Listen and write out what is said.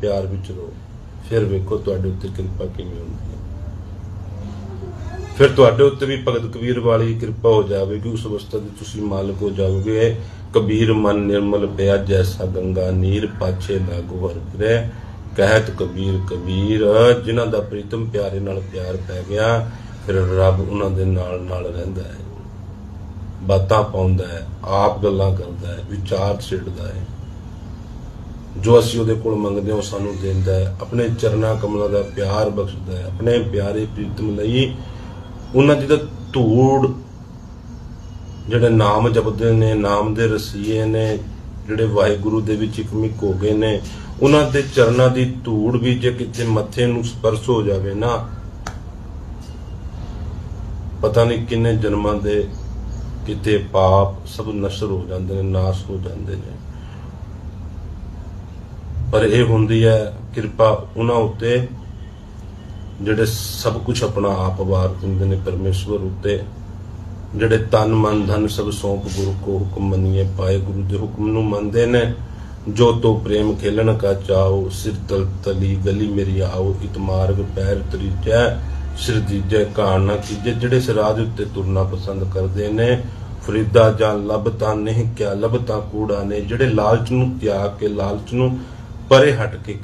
ਪਿਆਰ ਵਿੱਚ ਰਹੋ। ਫਿਰ ਵੇਖੋ ਤੁਹਾਡੇ ਉੱਤੇ ਕਿਰਪਾ ਕਿਵੇਂ ਹੁੰਦੀ ਹੈ। ਫਿਰ ਤੁਹਾਡੇ ਉੱਤੇ ਵੀ ਭਗਤ ਕਬੀਰ ਵਾਲੀ ਕਿਰਪਾ ਹੋ ਜਾਵੇਗੀ। ਉਸ ਅਵਸਥਾ ਦੇ ਤੁਸੀਂ ਮਾਲਕ ਹੋ ਜਾਓਗੇ। ਕਬੀਰ ਮਨ ਨਿਰਮਲ ਪਿਆ, ਜੈਸਾ ਗੰਗਾ ਨੀਰ ਪਾਛੇ ਲਾਗੂ ਹਰ ਫਿਰੈ। ਕਹਿਤ ਕਬੀਰ ਕਬੀਰ, ਜਿਨ੍ਹਾਂ ਦਾ ਪ੍ਰੀਤਮ ਪਿਆਰੇ ਨਾਲ ਪਿਆਰ ਪੈ ਗਿਆ, ਫਿਰ ਰੱਬ ਉਹਨਾਂ ਦੇ ਨਾਲ ਨਾਲ ਰਹਿੰਦਾ ਹੈ। ਬਾਤਾਂ ਪਾਉਂਦਾ ਹੈ, ਆਪ ਗੱਲਾਂ ਕਰਦਾ ਹੈ, ਵਿਚਾਰ ਛੇੜਦਾ ਹੈ। ਜੋ ਅਸੀਂ ਉਹਦੇ ਕੋਲ ਮੰਗਦੇ ਹਾਂ, ਉਹ ਸਾਨੂੰ ਦਿੰਦਾ ਹੈ। ਆਪਣੇ ਚਰਨਾ ਕਮਲਾਂ ਦਾ ਪਿਆਰ ਬਖਸ਼ਦਾ ਹੈ। ਆਪਣੇ ਪਿਆਰੇ ਪ੍ਰੀਤਮ ਲਈ ਉਹਨਾਂ ਦੀ ਤਾਂ ਧੂੜ ਜਿਹੜੇ ਨਾਮ ਜਪਦੇ ਨੇ, ਨਾਮ ਦੇ ਰਸੀਏ ਨੇ, ਜਿਹੜੇ ਵਾਹਿਗੁਰੂ ਦੇ ਵਿੱਚ ਇਕਮਿਕ ਹੋ ਗਏ ਨੇ, ਉਹਨਾਂ ਦੇ ਚਰਨਾਂ ਦੀ ਧੂੜ ਵੀ ਜੇ ਕਿਤੇ ਮੱਥੇ ਨੂੰ ਸਪਰਸ਼ ਹੋ ਜਾਵੇ ਨਾ, ਪਤਾ ਨਹੀਂ ਕਿੰਨੇ ਜਨਮਾਂ ਦੇ ਕਿਤੇ ਪਾਪ ਸਭ ਨਸ਼ਰ ਹੋ ਜਾਂਦੇ ਨੇ, ਨਾਸ਼ ਹੋ ਜਾਂਦੇ ਨੇ। ਪਰ ਇਹ ਹੁੰਦੀ ਹੈ ਕਿਰਪਾ ਉਹਨਾਂ ਉੱਤੇ ਜਿਹੜੇ ਸਭ ਕੁਝ ਆਪਣਾ ਆਪ ਵਾਰ ਦਿੰਦੇ ਨੇ ਪਰਮੇਸ਼ਵਰ ਉੱਤੇ, ਜਿਹੜੇ ਤਨ ਮਨ ਧਨ ਸਭ ਸੌਂਪ ਗੁਰੂ ਕੋ ਹੁਕਮ ਮੰਨੀਏ, ਪਾਏ ਗੁਰੂ ਦੇ ਹੁਕਮ ਨੂੰ ਮੰਨਦੇ ਨੇ, ਜੋ ਤੋ ਪ੍ਰੇਮ ਖੇਲਣ ਕਾ ਚਾਓ ਸਿਰ ਤਲ ਤਲੀ ਗਲੀ ਮੇਰੀ ਆਓ, ਇਤ ਮਾਰਗ ਪੈਰ ਤਰੀਜੈ ਸਿਰ ਦੀਜੈ ਕਾਣ ਨਾ ਕੀਜੈ, ਜਿਹੜੇ ਸਿਰਾਜ ਉੱਤੇ ਤੁਰਨਾ ਪਸੰਦ ਕਰਦੇ ਨੇ, ਫਰੀਦਾ ਜਾਂ ਲੱਭ ਤਾਂ ਨਹੀਂ ਕਿਆ ਲੱਭ ਤਾਂ ਕੂੜਾ ਨੇ, ਜਿਹੜੇ ਲਾਲਚ ਨੂੰ ਤਿਆਗ ਕੇ ਲਾਲਚ ਨੂੰ ਪਰੇ ਹਟ ਕੇ